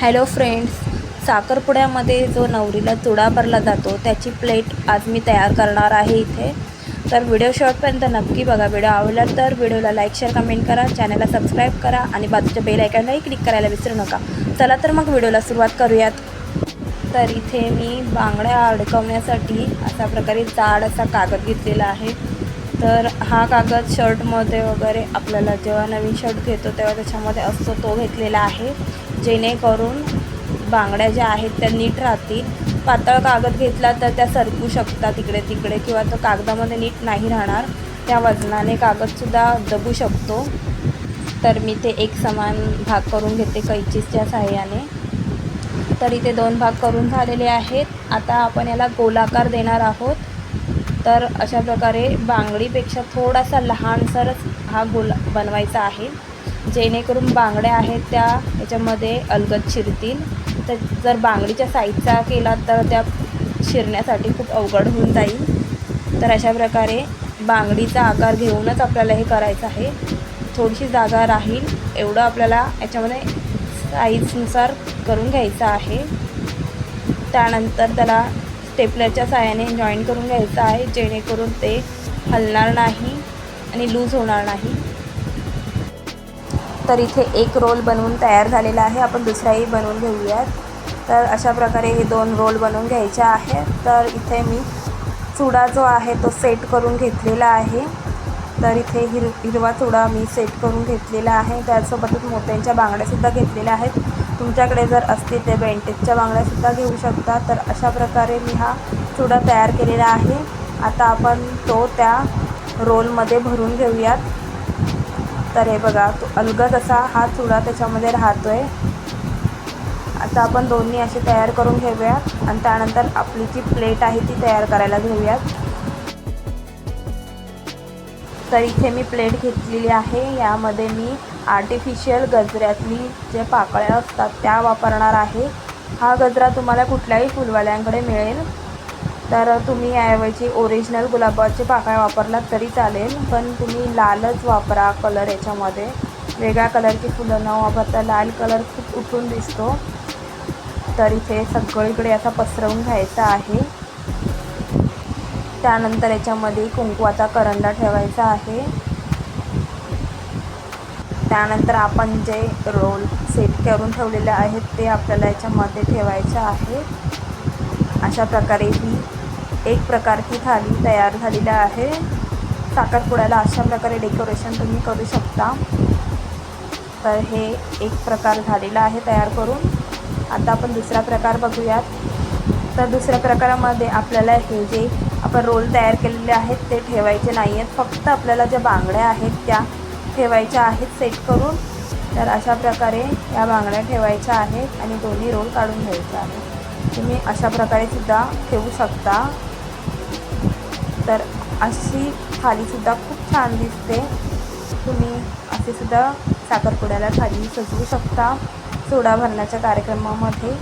Hello friends साखरपुड्यामध्ये जो नवरीला चुडा भरला जातो त्याची प्लेट आज मी तयार करणार आहे इथे. तर व्हिडिओ शॉर्टपर्यंत नक्की बघा व्हिडिओ आवडला तर व्हिडिओला लाईक शेअर कमेंट करा. चॅनलला सबस्क्राईब करा आणि बाजूच्या बेल आयकॉनलाही क्लिक करायला विसरू नका. चला तर मग व्हिडिओला सुरुवात करूयात. तर इथे मी बांगड्या अडकवण्यासाठी अशा प्रकारे जाड असा कागद घेतलेला आहे. तर हा कागद शर्टमध्ये वगैरे आपल्याला जेव्हा नवीन शर्ट घेतो तेव्हा त्याच्यामध्ये असतो तो घेतलेला आहे. जेणेकरून बांगड्या ज्या आहेत त्या नीट राहतील. पातळ कागद घेतला तर त्या सरकू शकतात इकडे तिकडे किंवा तो कागदामध्ये नीट नाही राहणार. त्या वजनाने कागदसुद्धा दबू शकतो. तर मी ते एक समान भाग करून घेते कैचीसच्या सहाय्याने तर इथे दोन भाग करून झालेले आहेत. आता आपण याला गोलाकार देणार आहोत. तर अशा प्रकारे बांगडीपेक्षा थोडासा लहानसरच हा गुल बनवायचा आहे. जेणेकरून बांगड्या आहेत त्या याच्यामध्ये अलगद शिरतील. तर जर बांगडीच्या साईजचा केला तर त्या शिरण्यासाठी खूप अवघड होऊन जाईल. तर अशा प्रकारे बांगडीचा आकार घेऊनच आपल्याला हे करायचं आहे. थोडीशी जागा राहील एवढं आपल्याला याच्यामध्ये साईजनुसार करून घ्यायचं आहे. त्यानंतर त्याला स्टेपलरच्या साह्याने जॉईन करून घ्यायचं आहे जेणेकरून ते हलणार नाही आणि लूज होणार नाही. तर इथे एक रोल बनवून तयार झालेला आहे. आपण दुसराही बनवून घेऊयात. तर अशा प्रकारे हे दोन रोल बनवून घ्यायचे आहे तर इथे मी चुडा जो आहे तो सेट करून घेतलेला आहे. तर इथे हिर हिरवा चुडा मी सेट करून घेतलेला आहे. त्यासोबतच मोत्यांच्या बांगड्यासुद्धा घेतलेल्या आहेत. तुमच्याकडे जर असतील ते बेंटेजच्या बांगड्यासुद्धा घेऊ शकता. तर अशा प्रकारे मी हा चुडा तयार केलेला आहे. आता आपण तो त्या रोलमध्ये भरून घेऊयात. तर हे बघा तो अलगद असा हा चुडा त्याच्यामध्ये राहतो आहे आता आपण दोन्ही असे तयार करून घेऊयात. आणि त्यानंतर आपली जी प्लेट आहे ती तयार करायला घेऊयात. तर इथे मी प्लेट घेतलेली आहे. यामध्ये मी आर्टिफिशियल गजऱ्यातली जे पाकळ्या असतात त्या वापरणार आहे. हा गजरा तुम्हाला कुठल्याही फुलवाल्यांकडे मिळेल. तर तुम्ही याऐवजी ओरिजिनल गुलाबाचे पाकळ्या वापरलात तरी चालेल. पण तुम्ही लालच वापरा कलर याच्यामध्ये. वेगळ्या कलरची फुलं न वापरता लाल कलर खूप उठून दिसतो. तर इथे सगळीकडे असा पसरवून घ्यायचा आहे. त्यानंतर याच्यामध्ये कुंकवाचा करंडा ठेवायचा आहे. त्यानंतर आपण जे रोल सेट करून ठेवलेले आहेत ते आपल्याला याच्यामध्ये ठेवायचे आहे. अशा प्रकारे ही एक प्रकारची थाली तयार झालेली आहे. साखरपुड्याला अशा प्रकारे डेकोरेशन तुम्ही करू शकता. तर हे एक प्रकार झालेला आहे तयार करून. आता आपण दुसरा प्रकार बघूयात. तर दुसऱ्या प्रकारामध्ये आपल्याला हे जे आपण रोल तयार केलेले आहेत ते ठेवायचे नाही आहेत फक्त आपल्याला ज्या बांगड्या आहेत त्या ठेवायच्या आहेत सेट करून. तर अशा प्रकारे या बांगड्या ठेवायच्या आहेत आणि दोन्ही रोल काढून घ्यायचा आहेत. तुम्ही अशा प्रकारे सुद्धा ठेवू शकता. तर अशी थालीसुद्धा खूप छान दिसते. तुम्ही असेसुद्धा साखरपुड्याला थाली सजवू शकता. सोडा भरण्याच्या कार्यक्रमामध्ये.